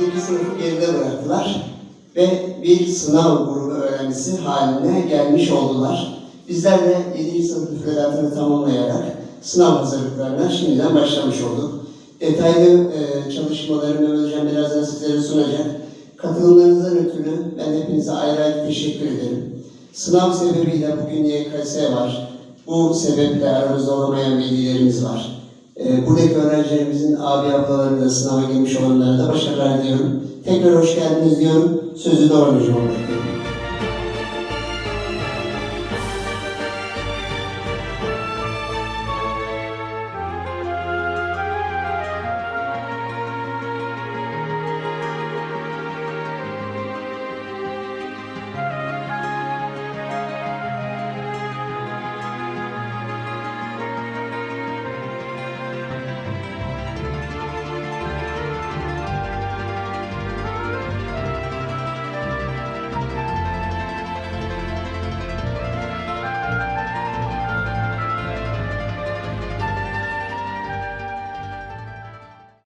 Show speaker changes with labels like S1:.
S1: 7. sınıfı geride bıraktılar ve bir sınav grubu öğrencisi haline gelmiş oldular. Bizler de 7. sınıf müfredatını tamamlayarak sınav hazırlıklarına şimdiden başlamış olduk. Detaylı e, çalışmaları Mehmet Hocam birazdan sizlere sunacak. Katılımlarınızdan ötürü ben hepinize ayrı ayrı teşekkür ederim. Sınav sebebiyle bugün YKS var. Bu sebeple aramızda olamayan velilerimiz var. Ee, buradaki öğrencilerimizin abi ablaları da sınava girmiş olanlara da başarılar diliyorum. Tekrar hoş geldiniz diyorum. Sözü Hocam'a bırakıyorum.